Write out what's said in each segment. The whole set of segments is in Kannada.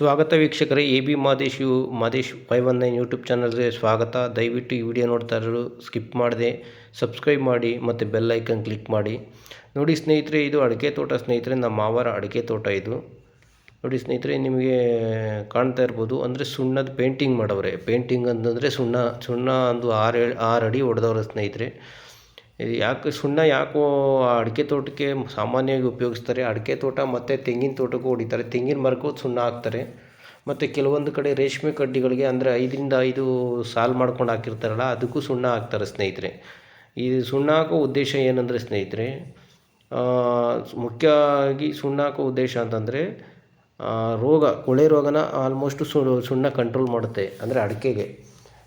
ಸ್ವಾಗತ ವೀಕ್ಷಕರೇ, A B Madesh U, Madesh five one nine YouTube ಚಾನಲ್ಗೆ ಸ್ವಾಗತ. ದಯವಿಟ್ಟು ಈ ವಿಡಿಯೋ ನೋಡ್ತಾ ಇರೋರು ಸ್ಕಿಪ್ ಮಾಡದೆ ಸಬ್ಸ್ಕ್ರೈಬ್ ಮಾಡಿ ಮತ್ತು ಬೆಲ್ ಐಕನ್ ಕ್ಲಿಕ್ ಮಾಡಿ. ನೋಡಿ ಸ್ನೇಹಿತರೆ, ಇದು ಅಡಿಕೆ ತೋಟ ಸ್ನೇಹಿತರೆ, ನಮ್ಮ ಮಾವರ ಅಡಿಕೆ ತೋಟ ಇದು. ನೋಡಿ ಸ್ನೇಹಿತರೆ, ನಿಮಗೆ ಕಾಣ್ತಾ ಇರ್ಬೋದು, ಅಂದರೆ ಸುಣ್ಣದ ಪೇಂಟಿಂಗ್ ಮಾಡವ್ರೆ. ಪೇಂಟಿಂಗ್ ಅಂತಂದರೆ ಸುಣ್ಣ ಸುಣ್ಣ ಒಂದು ಆರು ಆರು ಅಡಿ ಹೊಡೆದವ್ರೆ ಸ್ನೇಹಿತರೆ. ಯಾಕೆ ಸುಣ್ಣ ಯಾಕೋ ಅಡಿಕೆ ತೋಟಕ್ಕೆ ಸಾಮಾನ್ಯವಾಗಿ ಉಪಯೋಗಿಸ್ತಾರೆ? ಅಡಿಕೆ ತೋಟ ಮತ್ತು ತೆಂಗಿನ ತೋಟಕ್ಕೂ ಹೊಡಿತಾರೆ. ತೆಂಗಿನ ಮರಕ್ಕೂ ಸುಣ್ಣ ಹಾಕ್ತಾರೆ. ಮತ್ತು ಕೆಲವೊಂದು ಕಡೆ ರೇಷ್ಮೆ ಕಡ್ಡಿಗಳಿಗೆ ಅಂದರೆ ಐದರಿಂದ ಐದು ಸಾಲು ಮಾಡ್ಕೊಂಡು ಹಾಕಿರ್ತಾರಲ್ಲ, ಅದಕ್ಕೂ ಸುಣ್ಣ ಹಾಕ್ತಾರೆ ಸ್ನೇಹಿತರೆ. ಈ ಸುಣ್ಣ ಹಾಕೋ ಉದ್ದೇಶ ಏನಂದರೆ ಸ್ನೇಹಿತರೆ ಮುಖ್ಯವಾಗಿ ಸುಣ್ಣ ಹಾಕೋ ಉದ್ದೇಶ ಅಂತಂದರೆ ರೋಗ, ಕೊಳೆ ರೋಗನ ಆಲ್ಮೋಸ್ಟು ಸುಣ್ಣ ಕಂಟ್ರೋಲ್ ಮಾಡುತ್ತೆ. ಅಂದರೆ ಅಡಿಕೆಗೆ.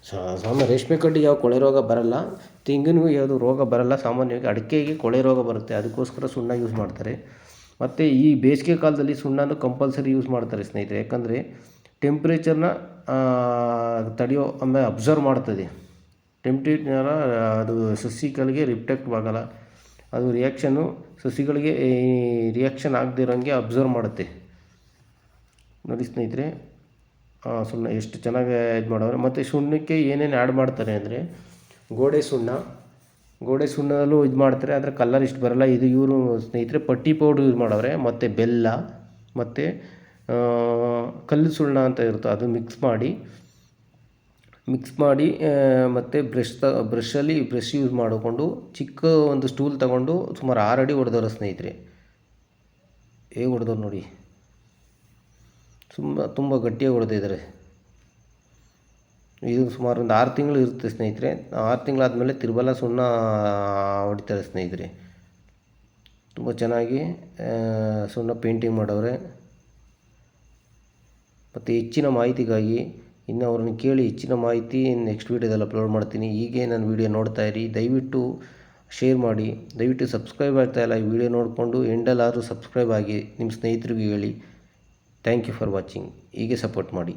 ಸಾಮಾನ್ಯ ರೇಷ್ಮೆ ಕಡ್ಡಿಗೆ ಯಾವ ಕೊಳೆ ರೋಗ ಬರಲ್ಲ. ತೆಂಗಿನಿಗೂ ಯಾವುದು ರೋಗ ಬರಲ್ಲ. ಸಾಮಾನ್ಯವಾಗಿ ಅಡಿಕೆಗೆ ಕೊಳೆ ರೋಗ ಬರುತ್ತೆ. ಅದಕ್ಕೋಸ್ಕರ ಸುಣ್ಣ ಯೂಸ್ ಮಾಡ್ತಾರೆ. ಮತ್ತು ಈ ಬೇಸಿಗೆ ಕಾಲದಲ್ಲಿ ಸುಣ್ಣನೂ ಕಂಪಲ್ಸರಿ ಯೂಸ್ ಮಾಡ್ತಾರೆ ಸ್ನೇಹಿತರೆ. ಯಾಕಂದರೆ ಟೆಂಪ್ರೇಚರ್ನ ತಡೆಯೋ ಆಮೇಲೆ ಅಬ್ಸರ್ವ್ ಮಾಡ್ತದೆ. ಟೆಂಪ್ರೇಚರ್ ಅದು ಸಸಿಗಳಿಗೆ ರಿಫ್ಲೆಕ್ಟ್ ಆಗಲ್ಲ. ಅದು ರಿಯಾಕ್ಷನ್ನು ಸಸಿಗಳಿಗೆ ರಿಯಾಕ್ಷನ್ ಆಗದಿರೋಂಗೆ ಅಬ್ಸರ್ವ್ ಮಾಡುತ್ತೆ. ನೋಡಿ ಸ್ನೇಹಿತರೆ. ಸುಣ್ಣ ಎಷ್ಟು ಚೆನ್ನಾಗಿ ಇದು ಮಾಡೋರು. ಮತ್ತು ಸುಣ್ಣಕ್ಕೆ ಏನೇನು ಆ್ಯಡ್ ಮಾಡ್ತಾರೆ ಅಂದರೆ ಗೋಡೆ ಸುಣ್ಣ. ಗೋಡೆ ಸುಣ್ಣದಲ್ಲೂ ಇದು ಮಾಡ್ತಾರೆ, ಆದರೆ ಕಲರ್ ಇಷ್ಟು ಬರಲ್ಲ. ಇದು ಇವರು ಸ್ನೇಹಿತರೆ ಪಟ್ಟಿ ಪೌಡ್ರ್ ಯೂಸ್ ಮಾಡವ್ರೆ ಮತ್ತು ಬೆಲ್ಲ, ಮತ್ತು ಕಲ್ಲು ಸುಣ್ಣ ಅಂತ ಇರುತ್ತೆ, ಅದು ಮಿಕ್ಸ್ ಮಾಡಿ. ಮಿಕ್ಸ್ ಮಾಡಿ ಮತ್ತು ಬ್ರಷ್ ತ ಬ್ರಷಲ್ಲಿ ಬ್ರಷ್ ಯೂಸ್ ಮಾಡಿಕೊಂಡು ಚಿಕ್ಕ ಒಂದು ಸ್ಟೂಲ್ ತಗೊಂಡು ಸುಮಾರು ಆರು ಅಡಿ ಹೊಡೆದವ್ರ ಸ್ನೇಹಿತರೆ. ಹೇಗೆ ಹೊಡೆದವ್ರು ನೋಡಿ. ತುಂಬ ತುಂಬ ಗಟ್ಟಿಯಾಗಿ ಹೊಡೆದಿದ್ದಾರೆ ಇದು ಸುಮಾರು ಒಂದು ಆರು ತಿಂಗಳು ಇರುತ್ತೆ ಸ್ನೇಹಿತರೆ. ಆರು ತಿಂಗಳಾದಮೇಲೆ ತಿರುಬಲ ಸುಣ್ಣ ಹೊಡಿತಾರೆ ಸ್ನೇಹಿತರೆ. ತುಂಬ ಚೆನ್ನಾಗಿ ಸುಣ್ಣ ಪೇಂಟಿಂಗ್ ಮಾಡವ್ರೆ. ಮತ್ತು ಹೆಚ್ಚಿನ ಮಾಹಿತಿಗಾಗಿ ಇನ್ನು ಅವ್ರನ್ನ ಕೇಳಿ ಹೆಚ್ಚಿನ ಮಾಹಿತಿ ನೆಕ್ಸ್ಟ್ ವೀಡಿಯೋದಲ್ಲಿ ಅಪ್ಲೋಡ್ ಮಾಡ್ತೀನಿ. ಹೀಗೆ ನಾನು ವೀಡಿಯೋ ನೋಡ್ತಾ ಇರಿ. ದಯವಿಟ್ಟು ಶೇರ್ ಮಾಡಿ. ದಯವಿಟ್ಟು ಸಬ್ಸ್ಕ್ರೈಬ್ ಆಗ್ತಾಯಿಲ್ಲ ಈ ವಿಡಿಯೋ ನೋಡಿಕೊಂಡು, ಎಂಡಲ್ಲಾದರೂ ಸಬ್ಸ್ಕ್ರೈಬ್ ಆಗಿ ನಿಮ್ಮ ಸ್ನೇಹಿತರಿಗೂ ಹೇಳಿ. ಥ್ಯಾಂಕ್ ಯು ಫಾರ್ ವಾಚಿಂಗ್ ಹೀಗೆ ಸಪೋರ್ಟ್ ಮಾಡಿ.